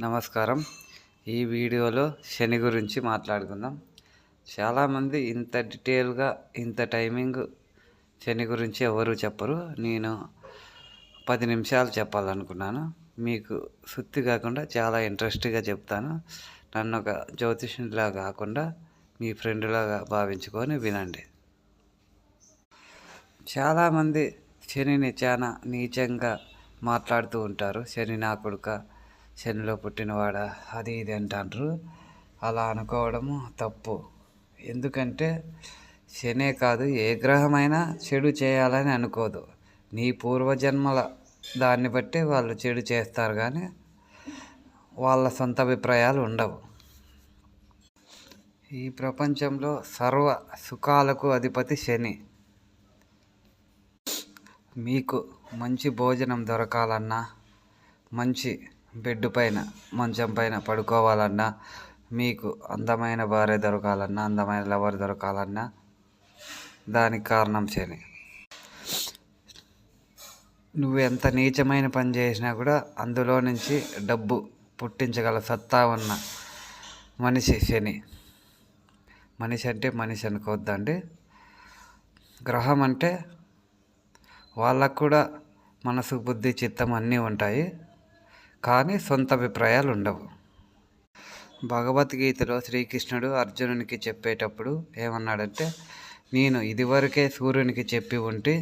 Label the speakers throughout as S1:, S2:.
S1: నమస్కారం. ఈ వీడియోలో శని గురించి మాట్లాడుకుందాం. చాలామంది ఇంత డీటెయిల్గా ఇంత టైమింగ్ శని గురించి ఎవరు చెప్పరు. నేను పది నిమిషాలు చెప్పాలనుకున్నాను. మీకు సుత్తి కాకుండా చాలా ఇంట్రెస్ట్గా చెప్తాను. నన్ను ఒక జ్యోతిష్యునిలా కాకుండా మీ ఫ్రెండ్లాగా భావించుకొని వినండి. చాలామంది శనిని చాలా నీచంగా మాట్లాడుతూ ఉంటారు. శని నా కొడుక శనిలో పుట్టినవాడా? అది ఇది అంటారు అలా అనుకోవడము తప్పు. ఎందుకంటే శనే కాదు ఏ గ్రహమైనా చెడు చేయాలని అనుకోదు. నీ పూర్వజన్మల దాన్ని బట్టి వాళ్ళు చెడు చేస్తారు కానీ వాళ్ళ సొంత అభిప్రాయాలు ఉండవు. ఈ ప్రపంచంలో సర్వ సుఖాలకు అధిపతి శని. మీకు మంచి భోజనం దొరకాలన్నా మంచి బెడ్ పైన మంచం పైన పడుకోవాలన్నా మీకు అందమైన భార్య దొరకాలన్నా అందమైన లవర్ దొరకాలన్నా దానికి కారణం శని. నువ్వు ఎంత నీచమైన పని చేసినా కూడా అందులో నుంచి డబ్బు పుట్టించగల సత్తా ఉన్న మనిషి శని. మనిషి అంటే మనిషి అనుకోవద్దండి. గ్రహం అంటే వాళ్ళకు కూడా మనసు బుద్ధి చిత్తం అన్నీ ఉంటాయి. కానీ సొంత అభిప్రాయాలు ఉండవు భగవద్గీతలో శ్రీకృష్ణుడు అర్జునునికి చెప్పేటప్పుడు ఏమన్నాడంటే నేను ఇదివరకే సూర్యునికి చెప్పి ఉంటే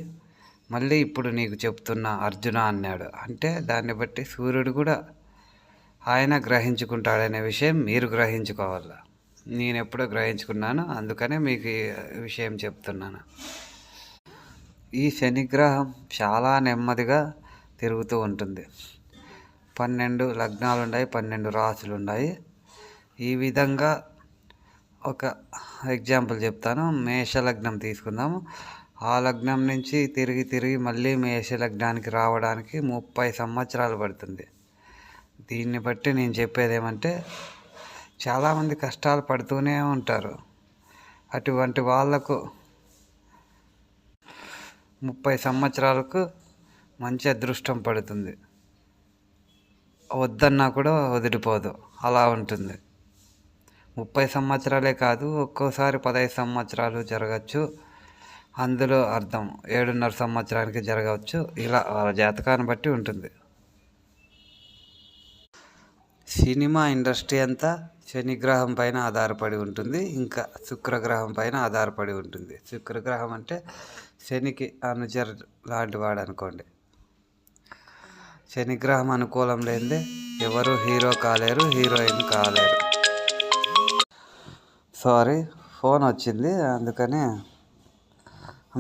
S1: మళ్ళీ ఇప్పుడు నీకు చెప్తున్నా అర్జున అన్నాడు. అంటే దాన్ని బట్టి సూర్యుడు కూడా ఆయన గ్రహించుకుంటాడనే విషయం మీరు గ్రహించుకోవాలి? నేను ఎప్పుడో గ్రహించుకున్నాను అందుకనే మీకు ఈ విషయం చెప్తున్నాను. ఈ శనిగ్రహం చాలా నెమ్మదిగా తిరుగుతూ ఉంటుంది. పన్నెండు లగ్నాలు ఉన్నాయి పన్నెండు రాసులు ఉన్నాయి ఈ విధంగా ఒక ఎగ్జాంపుల్ చెప్తాను. మేష లగ్నం తీసుకుందాము ఆ లగ్నం నుంచి తిరిగి తిరిగి మళ్ళీ మేష లగ్నానికి రావడానికి ముప్పై సంవత్సరాలు పడుతుంది. దీన్ని బట్టి నేను చెప్పేది ఏమంటే చాలామంది కష్టాలు పడుతూనే ఉంటారు. అటువంటి వాళ్ళకు ముప్పై సంవత్సరాలకు మంచి అదృష్టం పడుతుంది. వద్దన్నా కూడా వదిలిపోదు. అలా ఉంటుంది. ముప్పై సంవత్సరాలే కాదు ఒక్కోసారి పదహైదు సంవత్సరాలు జరగచ్చు. అందులో అర్థం. ఏడున్నర సంవత్సరానికి జరగవచ్చు. ఇలా వాళ్ళ జాతకాన్ని బట్టి ఉంటుంది. సినిమా ఇండస్ట్రీ అంతా శనిగ్రహం పైన ఆధారపడి ఉంటుంది. ఇంకా శుక్రగ్రహం పైన ఆధారపడి ఉంటుంది. శుక్రగ్రహం అంటే శనికి అనుచరు లాంటి వాడు అనుకోండి. శనిగ్రహం అనుకూలం లేనిదే ఎవరు హీరో కాలేరు హీరోయిన్ కాలేరు. సారీ ఫోన్ వచ్చింది అందుకని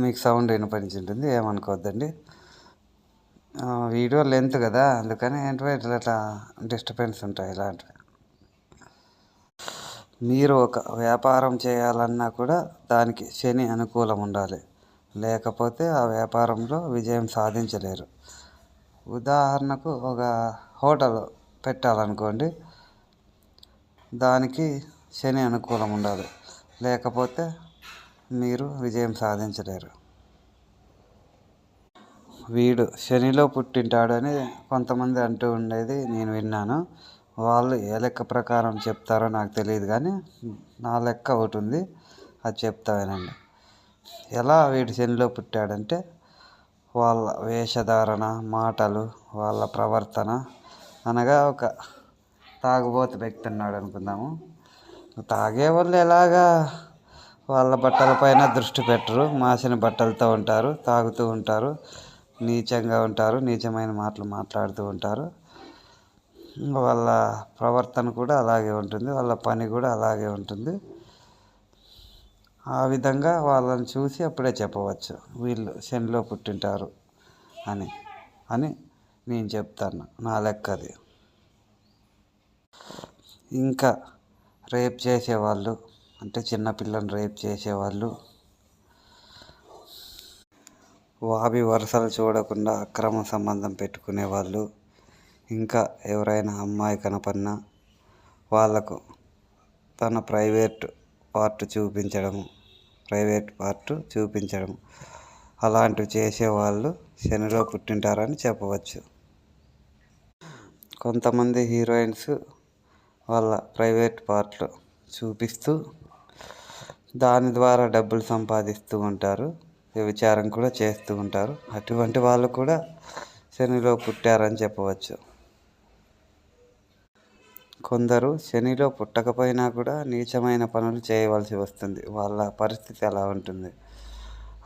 S1: మీకు సౌండ్ వినిపించింటుంది ఏమనుకోవద్దండి వీడియో లెంత్ కదా అందుకని ఏంటో ఇట్లా ఇట్లా డిస్టర్బెన్స్ ఉంటాయి ఇలాంటివి. మీరు ఒక వ్యాపారం చేయాలన్నా కూడా దానికి శని అనుకూలం ఉండాలి. లేకపోతే ఆ వ్యాపారంలో విజయం సాధించలేరు. ఉదాహరణకు ఒక హోటల్ పెట్టాలనుకోండి దానికి శని అనుకూలం ఉండాలి. లేకపోతే మీరు విజయం సాధించలేరు. వీడు శనిలో పుట్టింటాడని కొంతమంది అంటూ ఉండేది నేను విన్నాను. వాళ్ళు ఏ లెక్క ప్రకారం చెప్తారో నాకు తెలియదు కానీ నా లెక్క ఒకటి ఉంది. అది చెప్తా వినండి. ఎలా వీడు శనిలో పుట్టాడంటే వాళ్ళ వేషధారణ మాటలు వాళ్ళ ప్రవర్తన అనగా ఒక తాగుబోతు వ్యక్తి ఉన్నాడు అనుకుందాము. తాగే వాళ్ళు ఎలాగా వాళ్ళ బట్టలపైన దృష్టి పెట్టరు మాసిన బట్టలతో ఉంటారు తాగుతూ ఉంటారు నీచంగా ఉంటారు నీచమైన మాటలు మాట్లాడుతూ ఉంటారు. వాళ్ళ ప్రవర్తన కూడా అలాగే ఉంటుంది వాళ్ళ పని కూడా అలాగే ఉంటుంది. ఆ విధంగా వాళ్ళని చూసి అప్పుడే చెప్పవచ్చు. వీళ్ళు శనిలో పుట్టింటారు అని. అని నేను చెప్తాను. నా లెక్కది ఇంకా రేప్ చేసేవాళ్ళు అంటే చిన్నపిల్లని రేప్ చేసేవాళ్ళు వావి వరుసలు చూడకుండా అక్రమ సంబంధం పెట్టుకునే వాళ్ళు ఇంకా ఎవరైనా అమ్మాయి కనపడినా వాళ్ళకు తన ప్రైవేట్ పార్ట్ చూపించడం ప్రైవేట్ పార్ట్ చూపించడం అలాంటివి చేసేవాళ్ళు శనిలో పుట్టింటారని చెప్పవచ్చు. కొంతమంది హీరోయిన్స్ వాళ్ళ ప్రైవేట్ పార్ట్లు చూపిస్తూ దాని ద్వారా డబ్బులు సంపాదిస్తూ ఉంటారు వ్యభిచారం కూడా చేస్తూ ఉంటారు. అటువంటి వాళ్ళు కూడా శనిలో పుట్టారని చెప్పవచ్చు. కొందరు శనిలో పుట్టకపోయినా కూడా నీచమైన పనులు చేయవలసి వస్తుంది. వాళ్ళ పరిస్థితి ఎలా ఉంటుంది.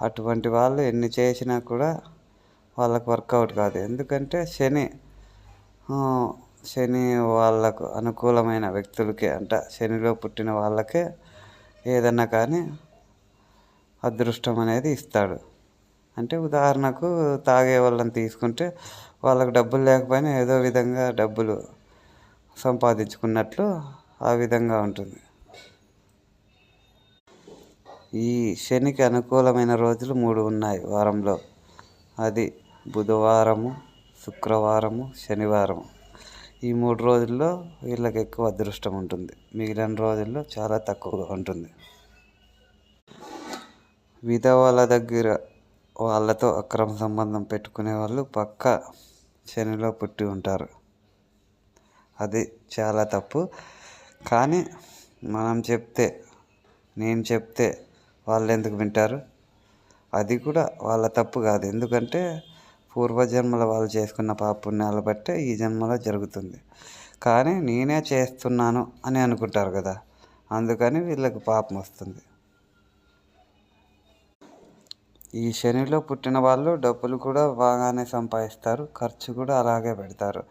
S1: అటువంటి వాళ్ళు ఎన్ని చేసినా కూడా వాళ్ళకు వర్కౌట్ కాదు. ఎందుకంటే శని శని వాళ్ళకు అనుకూలమైన వ్యక్తులకే అంట. శనిలో పుట్టిన వాళ్ళకే ఏదన్నా కానీ అదృష్టం అనేది ఇస్తాడు. అంటే ఉదాహరణకు తాగే వాళ్ళని తీసుకుంటే వాళ్ళకు డబ్బులు లేకపోయినా ఏదో విధంగా డబ్బులు సంపాదించుకున్నట్లు ఆ విధంగా ఉంటుంది. ఈ శనికి అనుకూలమైన రోజులు మూడు ఉన్నాయి. వారంలో అది బుధవారము శుక్రవారము శనివారం ఈ మూడు రోజుల్లో వీళ్ళకి ఎక్కువ అదృష్టం ఉంటుంది. మిగిలిన రోజుల్లో చాలా తక్కువగా ఉంటుంది. విధవల దగ్గర వాళ్ళతో అక్రమ సంబంధం పెట్టుకునే వాళ్ళు పక్క శనిలో పుట్టి ఉంటారు. అది చాలా తప్పు. కానీ మనం చెప్తే నేను చెప్తే వాళ్ళు ఎందుకు వింటారు? అది కూడా వాళ్ళ తప్పు కాదు. ఎందుకంటే పూర్వజన్మల వాళ్ళు చేసుకున్న పాపుణ్యాలు బట్టే ఈ జన్మలో జరుగుతుంది. కానీ నేనే చేస్తున్నాను అని అనుకుంటారు కదా. అందుకని వీళ్ళకి పాపం వస్తుంది. ఈ శనిలో పుట్టిన వాళ్ళు డబ్బులు కూడా బాగానే సంపాదిస్తారు. ఖర్చు కూడా అలాగే పెడతారు.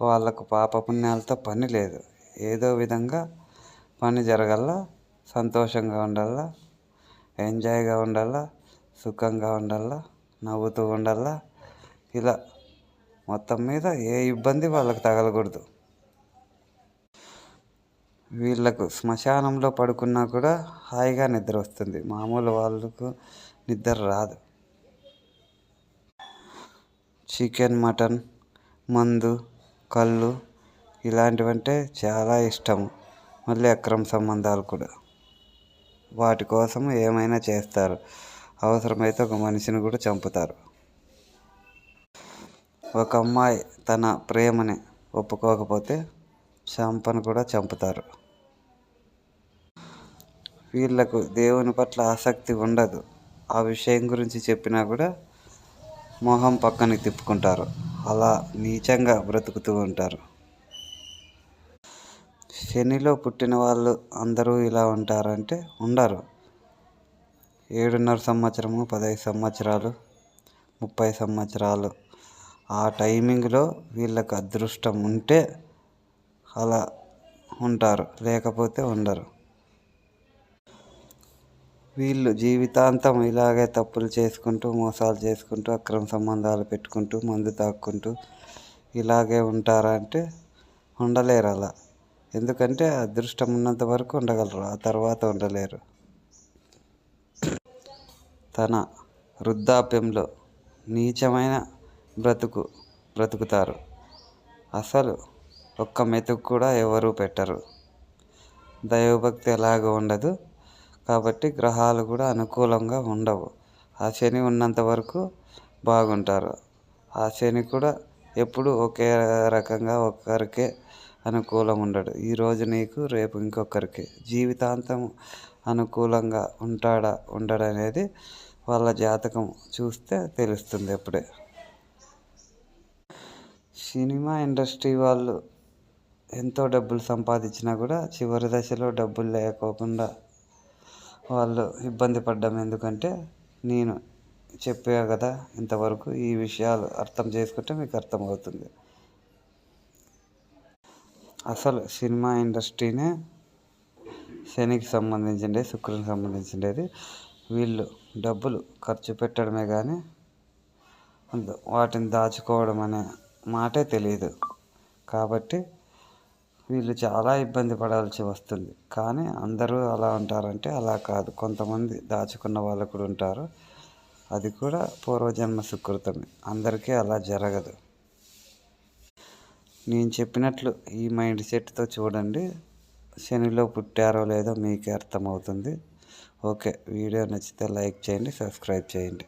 S1: వాళ్ళకు పాప పుణ్యాలతో పని లేదు. ఏదో విధంగా పని జరగల్ల సంతోషంగా ఉండాల ఎంజాయ్గా ఉండాల సుఖంగా ఉండాల నవ్వుతూ ఉండాల ఇలా మొత్తం మీద ఏ ఇబ్బంది వాళ్ళకి తగలకూడదు. వీళ్ళకు శ్మశానంలో పడుకున్నా కూడా హాయిగా నిద్ర వస్తుంది. మామూలు వాళ్ళకు నిద్ర రాదు. చికెన్ మటన్ మందు కళ్ళు ఇలాంటివంటే చాలా ఇష్టం. మళ్ళీ అక్రమ సంబంధాలు కూడా. వాటి కోసం ఏమైనా చేస్తారు. అవసరమైతే ఒక మనిషిని కూడా చంపుతారు. ఒక అమ్మాయి తన ప్రేమని ఒప్పుకోకపోతే చంపను కూడా చంపుతారు. వీళ్ళకు దేవుని పట్ల ఆసక్తి ఉండదు. ఆ విషయం గురించి చెప్పినా కూడా మొహం పక్కన తిప్పుకుంటారు. అలా నీచంగా బ్రతుకుతూ ఉంటారు. శనిలో పుట్టిన వాళ్ళు అందరూ ఇలా ఉంటారంటే ఉండరు. ఏడున్నర సంవత్సరము పదహైదు సంవత్సరాలు ముప్పై సంవత్సరాలు ఆ టైమింగ్లో వీళ్ళకి అదృష్టం ఉంటే అలా ఉంటారు లేకపోతే ఉండరు. వీళ్ళు జీవితాంతం ఇలాగే తప్పులు చేసుకుంటూ మోసాలు చేసుకుంటూ అక్రమ సంబంధాలు పెట్టుకుంటూ మందు తాక్కుంటూ ఇలాగే ఉంటారా అంటే ఉండలేరు అలా. ఎందుకంటే అదృష్టం ఉన్నంత వరకు ఉండగలరు ఆ తర్వాత ఉండలేరు. తన వృద్ధాప్యంలో నీచమైన బ్రతుకు బ్రతుకుతారు. అసలు ఒక్క మెతుకు కూడా ఎవరు పెట్టరు. దైవభక్తి ఎలాగో ఉండదు. కాబట్టి గ్రహాలు కూడా అనుకూలంగా ఉండవు. ఆ శని ఉన్నంత వరకు బాగుంటారు. ఆ శని కూడా ఎప్పుడు ఒకే రకంగా ఒక్కరికే అనుకూలం ఉండడు. ఈరోజు నీకు రేపు ఇంకొకరికి. జీవితాంతం అనుకూలంగా ఉంటాడా ఉండడనేది వాళ్ళ జాతకం చూస్తే తెలుస్తుంది ఎప్పుడే సినిమా ఇండస్ట్రీ వాళ్ళు ఎంతో డబ్బులు సంపాదించినా కూడా చివరి దశలో డబ్బులు లేకోకుండా వాళ్ళు ఇబ్బంది పడ్డం ఎందుకంటే నేను చెప్పా కదా ఇంతవరకు ఈ విషయాలు అర్థం చేసుకుంటే మీకు అర్థమవుతుంది. అసలు సినిమా ఇండస్ట్రీనే శనికి సంబంధించింది శుక్రునికి సంబంధించిండేది వీళ్ళు డబ్బులు ఖర్చు పెట్టడమే కానీ వాటిని దాచుకోవడం అనే మాటే తెలియదు కాబట్టి వీళ్ళు చాలా ఇబ్బంది పడాల్సి వస్తుంది. కానీ అందరూ అలా ఉంటారంటే అలా కాదు. కొంతమంది దాచుకున్న వాళ్ళు కూడా ఉంటారు. అది కూడా పూర్వజన్మ సుకృతమే. అందరికీ అలా జరగదు. నేను చెప్పినట్లు ఈ మైండ్ సెట్తో చూడండి. శనిలో పుట్టారో లేదో మీకే అర్థమవుతుంది. ఓకే. వీడియో నచ్చితే లైక్ చేయండి సబ్స్క్రైబ్ చేయండి.